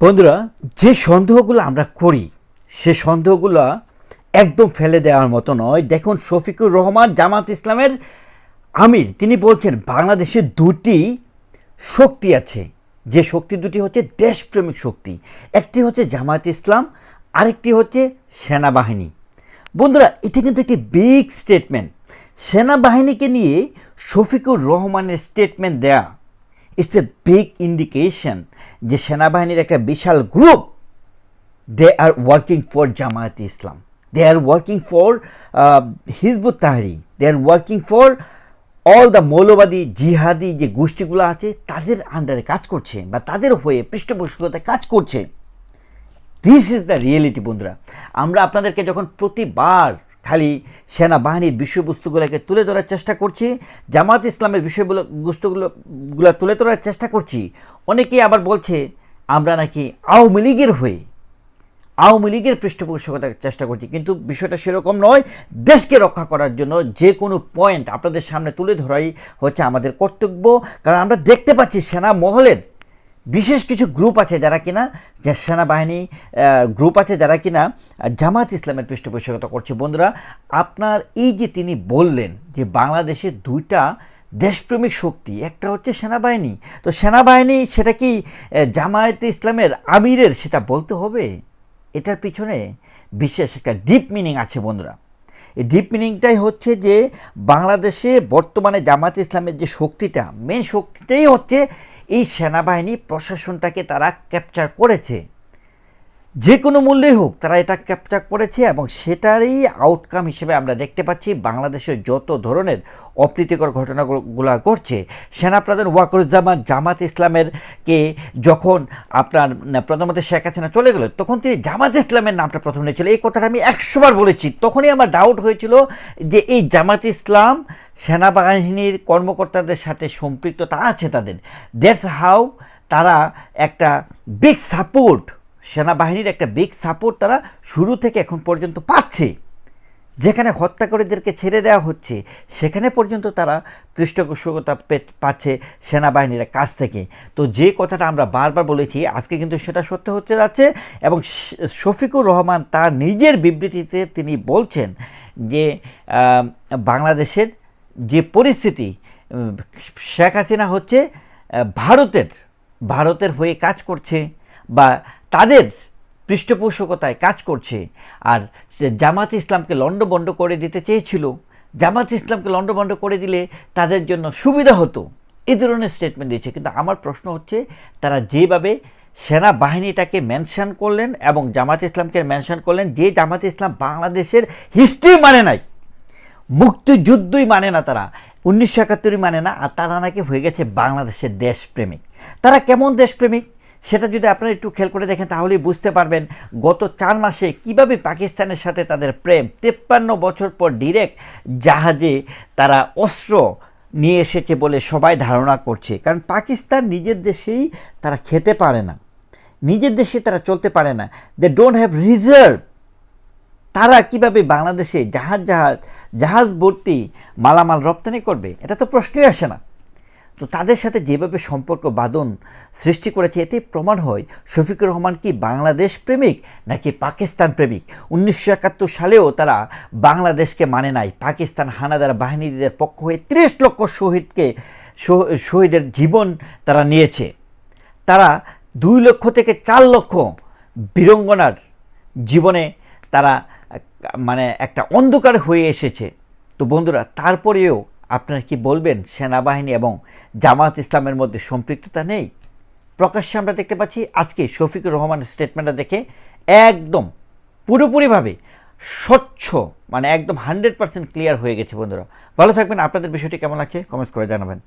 বন্ধুরা, যে সন্দেহগুলো আমরা করি, সে সন্দেহগুলো একদম ফেলে দেওয়ার মতো নয়। দেখুন, শফিকুর রহমান জামাত ইসলামের আমির, তিনি বলছেন, বাংলাদেশে দুটি শক্তি আছে। যে শক্তি দুটি হচ্ছে দেশপ্রেমিক শক্তি। একটি হচ্ছে জামাত ইসলাম, আরেকটি হচ্ছে সেনাবাহিনী। বন্ধুরা, এটি কিন্তু একটি বিগ স্টেটমেন্ট সেনাবাহিনীকে নিয়ে শফিকুর রহমানের স্টেটমেন্ট দেয়া। ইটস এ বিগ ইন্ডিকেশন যে সেনাবাহিনীর একটা বিশাল group they are working for Jamaat Islam they are working for Hizbut Tahari they are working for all the মৌলবাদী, জিহাদি যে গোষ্ঠীগুলো আছে, তাদের আন্ডারে কাজ করছে বা তাদের হয়ে পৃষ্ঠপোষকতায় কাজ করছে। দিস ইজ দ্য রিয়েলিটি বন্ধুরা। আমরা আপনাদেরকে যখন প্রতিবার খালি সেনাবাহিনীর বিষয়বস্তুগুলোকে তুলে ধরার চেষ্টা করছি, জামাত ইসলামের বিষয়গুলো তুলে ধরার চেষ্টা করছি। অনেকেই আবার বলছে, আমরা নাকি আওয়ামী লীগের হয়ে, আওয়ামী লীগের পৃষ্ঠপোষকতার চেষ্টা করছি। কিন্তু বিষয়টা সেরকম নয়, দেশকে রক্ষা করার জন্য যে কোনো পয়েন্ট আপনাদের সামনে তুলে ধরাই হচ্ছে আমাদের কর্তব্য। কারণ আমরা দেখতে পাচ্ছি সেনা মহলের বিশেষ কিছু গ্রুপ আছে যারা কিনা, যে সেনাবাহিনী গ্রুপ আছে যারা কিনা জামাত ইসলামের পৃষ্ঠপোষকতা করছে। বন্ধুরা, আপনার এই যে তিনি বললেন যে বাংলাদেশে দুইটা দেশপ্রেমিক শক্তি, একটা হচ্ছে সেনাবাহিনী। তো সেনাবাহিনী সেটা কি জামায়াতে ইসলামের আমিরের সেটা বলতে হবে? এটার পিছনে বিশেষ একটা ডিপ মিনিং আছে বন্ধুরা। এই ডিপ মিনিংটাই হচ্ছে যে বাংলাদেশে বর্তমানে জামাত ইসলামের যে শক্তিটা মেন শক্তিটাই হচ্ছে এই সেনাবাহিনী প্রশাসনটাকে তারা ক্যাপচার করেছে। যে কোনো মূল্যেই হোক, তারা এটা ক্যাপচার করেছে এবং সেটারই আউটকাম হিসেবে আমরা দেখতে পাচ্ছি বাংলাদেশের যত ধরনের অপ্রীতিকর ঘটনাগুলো ঘটছে। সেনাপ্রধান ওয়াকরুজ্জামান জামাত ইসলামের কে যখন আপনার প্রধানমন্ত্রী শেখ হাসিনা চলে গেল, তখন তিনি জামাত ইসলামের নামটা প্রথম নিয়েছিল। এই কথাটা আমি একশোবার বলেছি। তখনই আমার ডাউট হয়েছিল যে এই জামাত ইসলাম সেনাবাহিনীর কর্মকর্তাদের সাথে সম্পৃক্ততা আছে তাদের। দ্যাটস হাউ তারা একটা বিগ সাপোর্ট সেনাবাহিনীর একটা বিগ সাপোর্ট তারা শুরু থেকে এখন পর্যন্ত পাচ্ছে। যেখানে হত্যাকারীদেরকে ছেড়ে দেওয়া হচ্ছে, সেখানে পর্যন্ত তারা পৃষ্ঠপোষকতা পাচ্ছে সেনাবাহিনীর কাছ থেকে। তো যে কথাটা আমরা বারবার বলেছি, আজকে কিন্তু সেটা সত্য হচ্ছে যাচ্ছে এবং শফিকুর রহমান তার নিজের বিবৃতিতে তিনি বলছেন যে বাংলাদেশের যে পরিস্থিতি শেখ হাসিনা হচ্ছে ভারতের ভারতের হয়ে কাজ করছে বা তাদের পৃষ্ঠপোষকতায় কাজ করছে। আর জামাত ইসলামকে লণ্ডভণ্ড করে দিতে চেয়েছিল। জামাত ইসলামকে লণ্ডভণ্ড করে দিলে তাদের জন্য সুবিধা হতো। এই ধরনের স্টেটমেন্ট দিয়েছে। কিন্তু আমার প্রশ্ন হচ্ছে, তারা যেভাবে সেনাবাহিনীটাকে মেনশন করলেন এবং জামাত ইসলামকে মেনশন করলেন, যে জামাত ইসলাম বাংলাদেশের হিস্ট্রি মানে নাই, মুক্তিযুদ্ধই মানে না তারা, উনিশশো একাত্তরই মানে না, আর তারা নাকি হয়ে গেছে বাংলাদেশের দেশপ্রেমিক। তারা কেমন দেশপ্রেমিক? সেটা যদি আপনারা একটু খেয়াল করে দেখেন, তাহলেই বুঝতে পারবেন গত চার মাসে কীভাবে পাকিস্তানের সাথে তাদের প্রেম। তেপ্পান্ন বছর পর ডিরেক্ট জাহাজে তারা অস্ত্র নিয়ে এসেছে বলে সবাই ধারণা করছে। কারণ পাকিস্তান নিজের দেশেই তারা খেতে পারে না। নিজের দেশে তারা চলতে পারে না। দে ডোন্ট হ্যাভ রিজার্ভ তারা কীভাবে বাংলাদেশে জাহাজ জাহাজ জাহাজ ভর্তি মালামাল রপ্তানি করবে? এটা তো প্রশ্নই আসে না। তো তাদের সাথে যেভাবে সম্পর্ক বাদন সৃষ্টি করেছে, এতে প্রমাণ হয় শফিকুর রহমান কি বাংলাদেশ প্রেমিক নাকি পাকিস্তান প্রেমিক? উনিশশো একাত্তর সালেও তারা বাংলাদেশকে মানে নাই। পাকিস্তান হানাদার বাহিনীদের পক্ষ হয়ে ত্রিশ লক্ষ শহীদকে শহীদের জীবন তারা নিয়েছে। তারা দুই লক্ষ থেকে চার লক্ষ বীরঙ্গনার জীবনে তারা মানে একটা অন্ধকার হয়ে এসেছে। তো বন্ধুরা, তারপরেও আপনারা কি বলবেন? সেনাবাহিনী এবং জামাত ইসলামের মধ্যে সম্পৃক্ততা নেই? প্রকাশ্যে আমরা দেখতে পাচ্ছি, আজকে শফিকুর রহমানের স্টেটমেন্টটা দেখে একদম পুরোপুরিভাবে স্বচ্ছ মানে একদম হান্ড্রেড পার্সেন্ট ক্লিয়ার হয়ে গেছে বন্ধুরা। ভালো থাকবেন। আপনাদের বিষয়টি কেমন লাগছে? কমেন্টস করে জানাবেন।